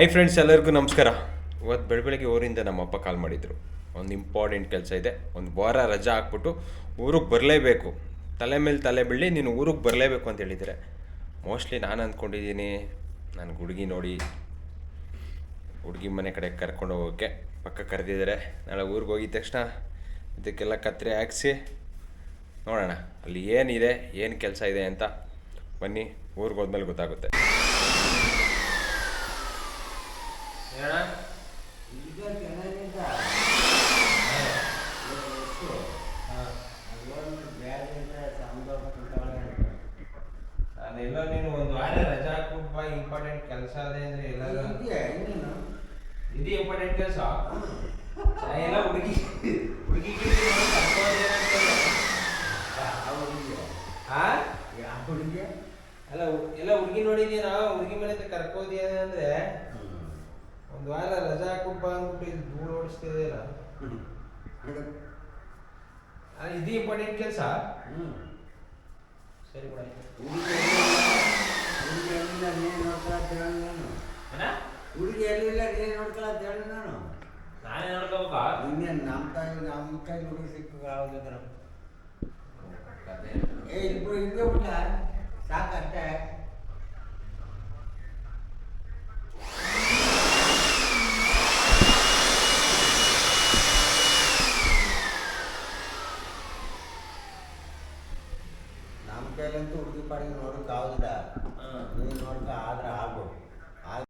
I friends ಎಲ್ಲರಿಗೂ ನಮಸ್ಕಾರ. ಇವತ್ತು ಬೆಳಬೆಳಗ್ಗೆ ಊರಿಂದ ನಮ್ಮಪ್ಪ ಕಾಲ್ ಮಾಡಿದರು. ಒಂದು ಇಂಪಾರ್ಟೆಂಟ್ ಕೆಲಸ ಇದೆ. ಒಂದು ವಾರ ರಜಾ ಹಾಕ್ಬಿಟ್ಟು ಊರಿಗೆ ಬರಲೇಬೇಕು. ತಲೆ ಮೇಲೆ ತಲೆ ಬೀಳಿ ನೀನು ಊರಿಗೆ ಬರಲೇಬೇಕು ಅಂತ ಹೇಳಿದರೆ ಮೋಸ್ಟ್ಲಿ ನಾನು ಅಂದ್ಕೊಂಡಿದ್ದೀನಿ, ನಾನು ಹುಡುಗಿ ನೋಡಿ. ಹುಡುಗಿ ಮನೆ ಕಡೆ ಕರ್ಕೊಂಡು ಹೋಗೋಕ್ಕೆ ಪಕ್ಕ ಕರೆದಿದ್ದಾರೆ. ನಾಳೆ ಊರಿಗೆ ಹೋಗಿದ ತಕ್ಷಣ ಇದಕ್ಕೆಲ್ಲ ಕತ್ತರಿ ಹಾಕ್ಸಿ ನೋಡೋಣ. ಅಲ್ಲಿ ಏನಿದೆ, ಏನು ಕೆಲಸ ಇದೆ ಅಂತ ಬನ್ನಿ, ಊರಿಗೆ ಹೋದ್ಮೇಲೆ ಗೊತ್ತಾಗುತ್ತೆ. ಈಗ ಚೆನ್ನಾಗಿದ್ದ ಎಷ್ಟು ಅದೊಂದು ನಾನೆಲ್ಲ ನೀನು ಒಂದು ವಾರ ರಜಾ ಹಾಕ್ಬಿಟ್ಟು ಬಾ ಇಂಪಾರ್ಟೆಂಟ್ ಕೆಲಸ ಅದೇ ಅಂದ್ರೆ ಎಲ್ಲ ಇದು ಇಂಪಾರ್ಟೆಂಟ್ ಕೆಲಸ? ಎಲ್ಲ ಹುಡುಗಿ ಹುಡುಗಿ ಹುಡುಗಿ ಅಲ್ಲ ಎಲ್ಲ ಹುಡುಗಿ ನೋಡಿದ್ಯಾ ಹುಡುಗಿ ಮನೆ ಕರ್ಕೋದ್ಯಾ ಅಂದ್ರೆ? ಒಂದು ವಾರ ರಜಾ ಹಾಕ್ಬಿಟ್ಟು ಬಾ ಅಂದ್ಬಿಟ್ಟು ಇದು ದೂರ ಓಡಿಸ್ತಿದೆಯಲ್ಲ ಇದು ಇಂಪಾರ್ಟೆಂಟ್ ಕೆಲಸ? ಸರಿ ಬಿಡ ಹುಡುಗಿ ಎಲ್ಲಿಲ್ಲ ನೀನು ಅಂತ ಹೇಳಿ ನಾನು. ಹುಡುಗಿ ಎಲ್ಲಿಲ್ಲ ನೀನು ಅಂತ ಹೇಳಿ ನಾನು. ನಾನೇ ನೋಡ್ಕೋಬೇಕಾ? ಇನ್ನೇನು ನಮ್ಮ ತಾಯಿ ನಮ್ಮ ಕೈ ಹುಡುಗಿ ಸಿಕ್ಕ ಯಾವ್ದಾದ್ರು ಏ ಇಲ್ಲೇ ಬಿಟ್ಟ ಸಾಕಷ್ಟೇ. ಕೇಳಂತೂ ಹುಡುಗಿ ಪಾಡಿಗೆ ನೋಡೋಕೆ ಆಗಲ್ಲ ನೀನು ನೋಡ್ತಾ